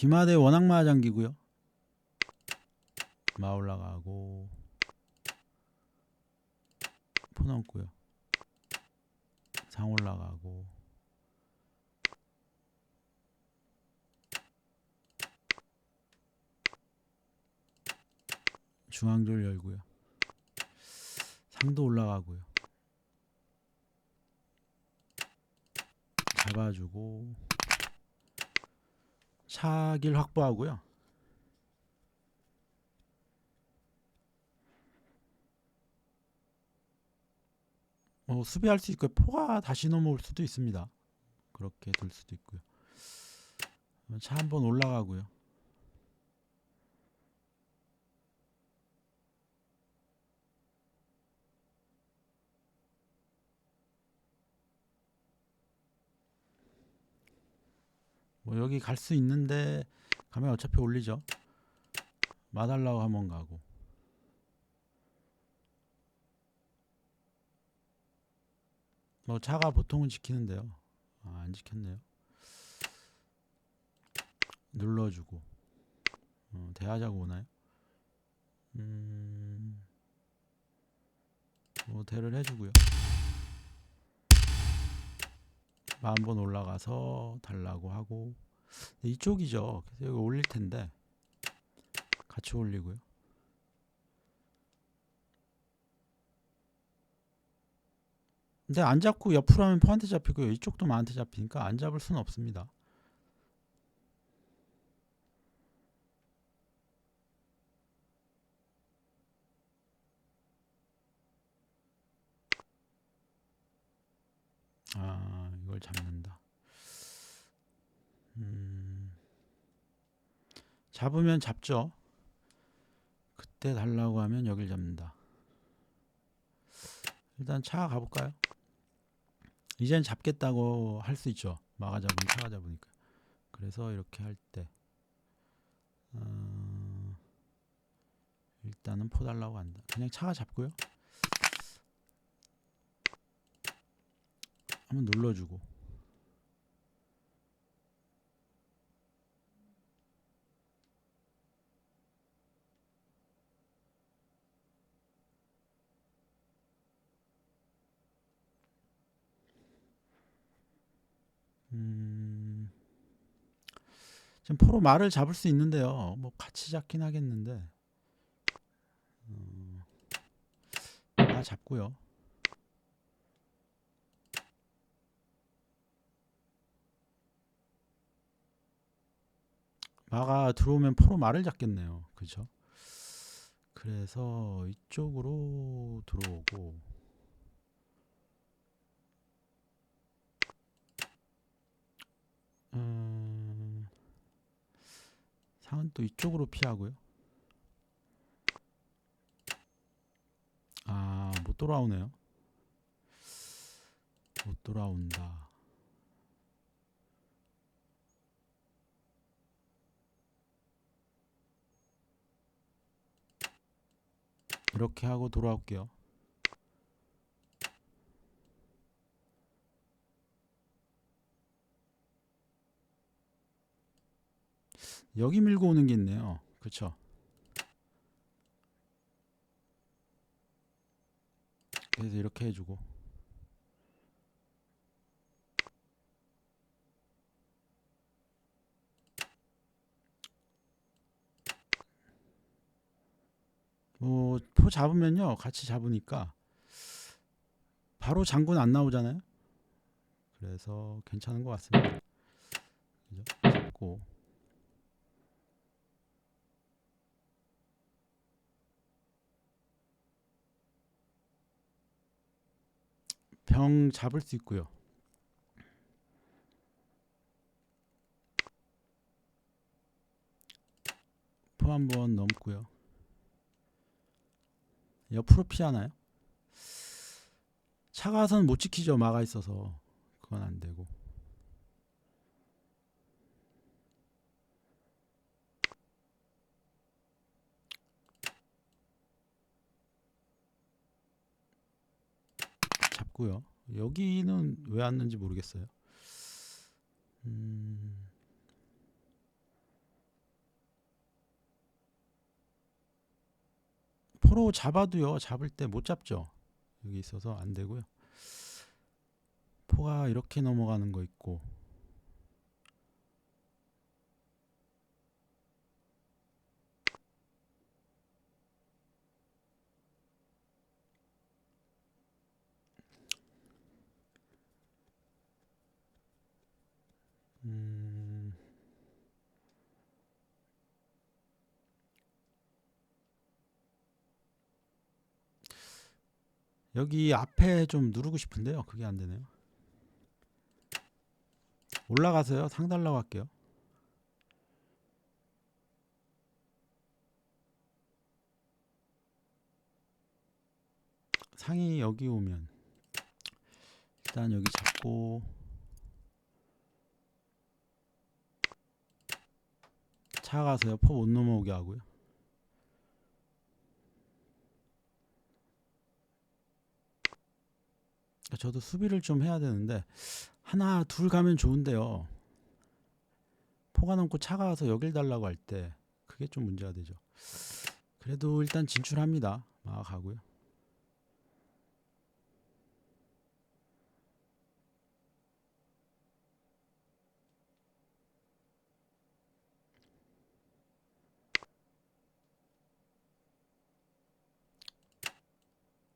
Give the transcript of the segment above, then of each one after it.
기마대 원악마 장기고요. 마 올라가고 포 넘고요. 상 올라가고 중앙줄 열고요. 상도 올라가고요. 잡아주고 차길 확보하고요. 뭐 수비할 수 있고요. 포가 다시 넘어올 수도 있습니다. 그렇게 될 수도 있고요. 차 한번 올라가고요. 뭐 여기 갈 수 있는데 가면 어차피 올리죠. 마달라고 한번 가고. 뭐 차가 보통은 지키는데요. 아, 안 지켰네요. 눌러주고. 어, 대하자고 오나요? 음, 뭐 대를 해주고요. 한번 올라가서 달라고 하고 네, 이쪽이죠. 그래서 여기 올릴 텐데 같이 올리고요. 근데 안 잡고 옆으로 하면 포한테 잡히고요. 이쪽도 마한테 잡히니까 안 잡을 수는 없습니다. 아, 이걸 잡는다. 음, 잡으면 잡죠. 그때 달라고 하면 여길 잡는다. 일단 차 가볼까요? 이젠 잡겠다고 할 수 있죠. 마가 잡으면 차가 잡으니까. 그래서 이렇게 할 때, 어, 일단은 포 달라고 한다. 그냥 차가 잡고요. 한번 눌러주고 지금 포로 말을 잡을 수 있는데요. 뭐 같이 잡긴 하겠는데 음, 아 잡고요. 마가 들어오면 포로 말을 잡겠네요. 그죠? 그래서 이쪽으로 들어오고 음, 상은 또 이쪽으로 피하고요. 아, 못 돌아오네요. 못 돌아온다. 이렇게 하고 돌아올게요. 여기 밀고 오는 게 있네요. 그쵸? 그래서 이렇게 해주고 뭐, 포 잡으면요. 같이 잡으니까 바로 장군 안 나오잖아요. 그래서 괜찮은 것 같습니다. 그죠? 잡고 병 잡을 수 있고요. 포 한 번 넘고요. 옆으로 피하나요? 차가선 못 지키죠. 막아 있어서 그건 안 되고. 있고요. 여기는 왜 왔는지 모르겠어요. 음... 포로 잡아도요. 잡을 때 못 잡죠. 여기 있어서 안 되고요. 포가 이렇게 넘어가는 거 있고 음, 여기 앞에 좀 누르고 싶은데요. 그게 안 되네요. 올라가서요. 상 달라고 할게요. 상이 여기 오면 일단 여기 잡고 차 가서요. 포못 넘어오게 하고요. 저도 수비를 좀 해야 되는데 하나 둘 가면 좋은데요. 포가 넘고 차가 와서 여길 달라고 할 때 그게 좀 문제가 되죠. 그래도 일단 진출합니다. 막 가고요.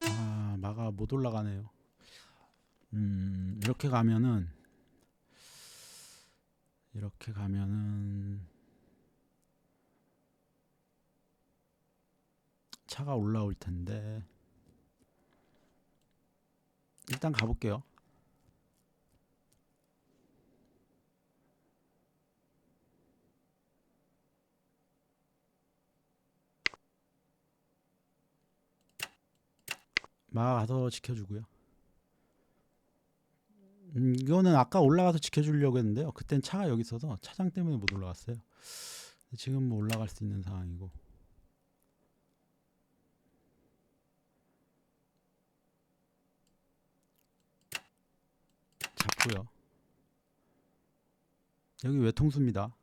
아 마가 못 올라가네요. 음 이렇게 가면은 이렇게 가면은 차가 올라올 텐데 일단 가볼게요. 마 가서 지켜주고요. 음, 이거는 아까 올라가서 지켜주려고 했는데요. 그땐 차가 여기 있어서 차장 때문에 못 올라갔어요. 지금 뭐 올라갈 수 있는 상황이고. 잡고요. 여기 외통수입니다.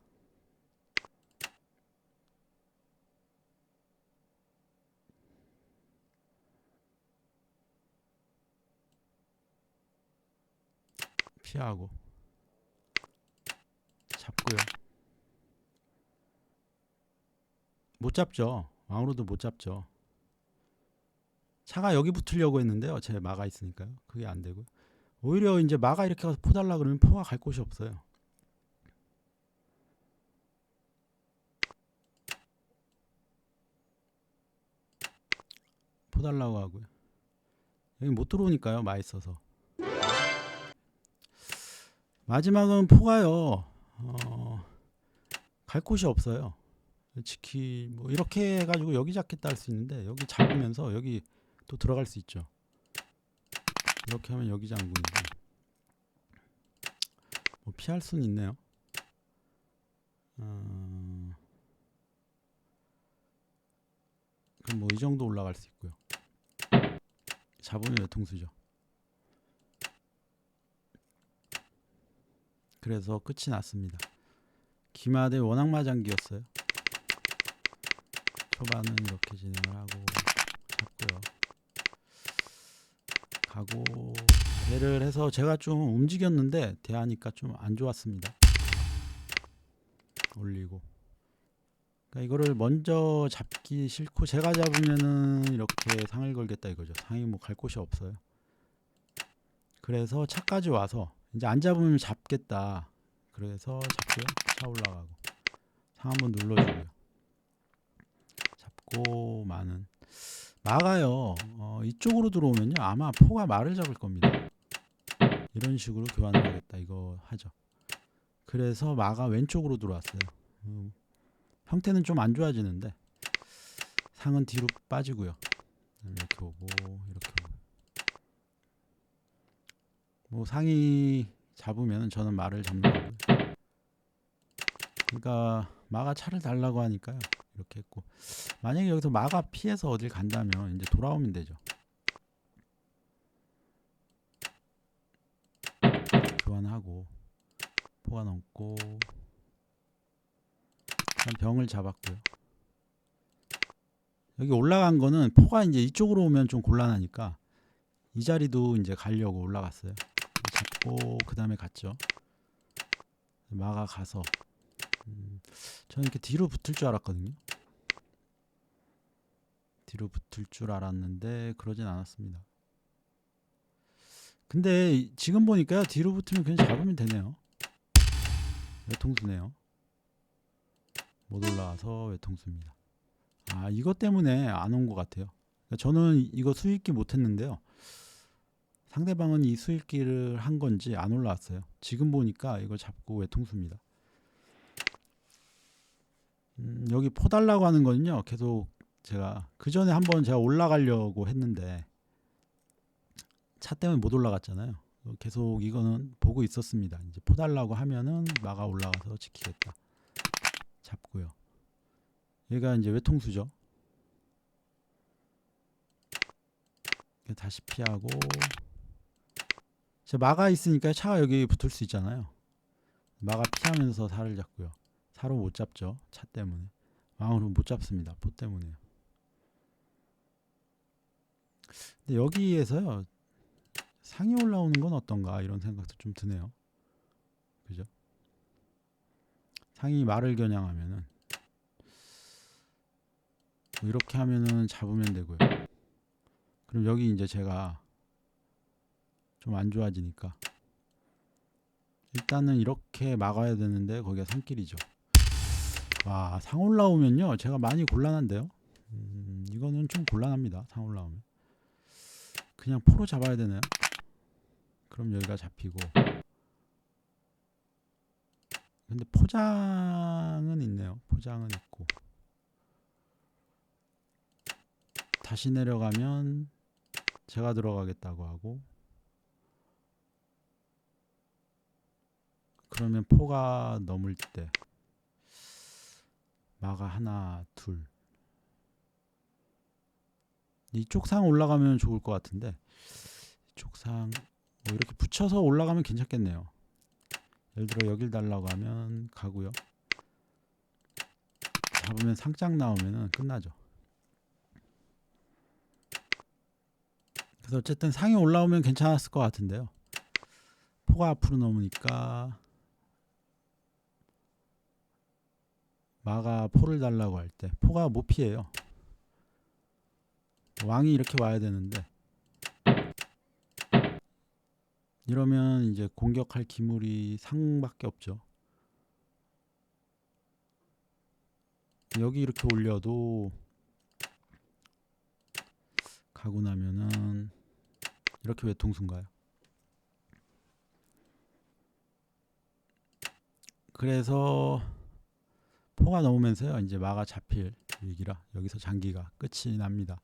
피하고 잡고요. 못 잡죠. 왕으로도 못 잡죠. 차가 여기 붙으려고 했는데요. 제 마가 있으니까요. 그게 안 되고 오히려 이제 마가 이렇게 가서 포 달라 그러면 포가 갈 곳이 없어요. 포 달라고 하고요. 여기 못 들어오니까요. 마 있어서. 마지막은 포가요. 어, 갈 곳이 없어요. 지키 뭐 이렇게 해가지고 여기 잡겠다 할 수 있는데 여기 잡으면서 여기 또 들어갈 수 있죠. 이렇게 하면 여기 장군이고 뭐 피할 수는 있네요. 어, 그럼 뭐 이 정도 올라갈 수 있고요. 잡으면 외통수죠. 그래서 끝이 났습니다. 기마대 원앙 마장기였어요. 초반은 이렇게 진행을 하고 잡고요. 가고 대를 해서 제가 좀 움직였는데 대하니까 좀 안 좋았습니다. 올리고 그러니까 이거를 먼저 잡기 싫고 제가 잡으면은 이렇게 상을 걸겠다 이거죠. 상이 뭐 갈 곳이 없어요. 그래서 차까지 와서 이제 안 잡으면 잡겠다. 그래서 잡고요. 차 올라가고 상 한번 눌러주고요. 잡고 마는 마가요. 어, 이쪽으로 들어오면요 아마 포가 말을 잡을 겁니다. 이런 식으로 교환을 하겠다 이거 하죠. 그래서 마가 왼쪽으로 들어왔어요. 음, 형태는 좀 안 좋아지는데 상은 뒤로 빠지고요. 이렇게 오고 이렇게 오고. 뭐 상이 잡으면 저는 말을 잡는 거고요. 그러니까 마가 차를 달라고 하니까요. 이렇게 했고 만약에 여기서 마가 피해서 어딜 간다면 이제 돌아오면 되죠. 교환하고 포가 넘고 병을 잡았고요. 여기 올라간 거는 포가 이제 이쪽으로 오면 좀 곤란하니까 이 자리도 이제 가려고 올라갔어요. 잡고 그 다음에 갔죠. 마가 가서 음, 저는 이렇게 뒤로 붙을 줄 알았거든요. 뒤로 붙을 줄 알았는데 그러진 않았습니다. 근데 지금 보니까요 뒤로 붙으면 그냥 잡으면 되네요. 외통수네요. 못 올라와서 외통수입니다. 아 이것 때문에 안 온 것 같아요. 그러니까 저는 이거 수익기 못했는데요. 상대방은 이 수익기를 한 건지 안 올라왔어요. 지금 보니까 이거 잡고 외통수입니다. 음, 여기 포달라고 하는 거는요. 계속 제가 그 전에 한번 제가 올라가려고 했는데 차 때문에 못 올라갔잖아요. 계속 이거는 보고 있었습니다. 이제 포달라고 하면은 마가 올라가서 지키겠다. 잡고요. 얘가 이제 외통수죠. 다시 피하고 제 마가 있으니까 차가 여기 붙을 수 있잖아요. 마가 피하면서 살을 잡고요. 사로 못 잡죠. 차 때문에. 왕으로 못 잡습니다. 포 때문에요. 근데 여기에서요. 상이 올라오는 건 어떤가 이런 생각도 좀 드네요. 그죠? 상이 말을 겨냥하면은 뭐 이렇게 하면은 잡으면 되고요. 그럼 여기 이제 제가 좀 안 좋아지니까 일단은 이렇게 막아야 되는데 거기가 산길이죠. 와, 상 올라오면요. 제가 많이 곤란한데요. 음, 이거는 좀 곤란합니다. 상 올라오면. 그냥 포로 잡아야 되나요? 그럼 여기가 잡히고. 근데 포장은 있네요. 포장은 있고. 다시 내려가면 제가 들어가겠다고 하고 그러면 포가 넘을 때 마가 하나 둘. 이쪽 상 올라가면 좋을 것 같은데 이쪽 상 뭐 이렇게 붙여서 올라가면 괜찮겠네요. 예를 들어 여길 달라고 하면 가고요. 잡으면 상장 나오면은 끝나죠. 그래서 어쨌든 상이 올라오면 괜찮았을 것 같은데요. 포가 앞으로 넘으니까 마가 포를 달라고 할 때 포가 못 피해요. 왕이 이렇게 와야 되는데 이러면 이제 공격할 기물이 상밖에 없죠. 여기 이렇게 올려도 가고 나면은 이렇게 외통수인가요? 그래서 포가 넘으면서요. 이제 마가 잡힐 위기라 여기서 장기가 끝이 납니다.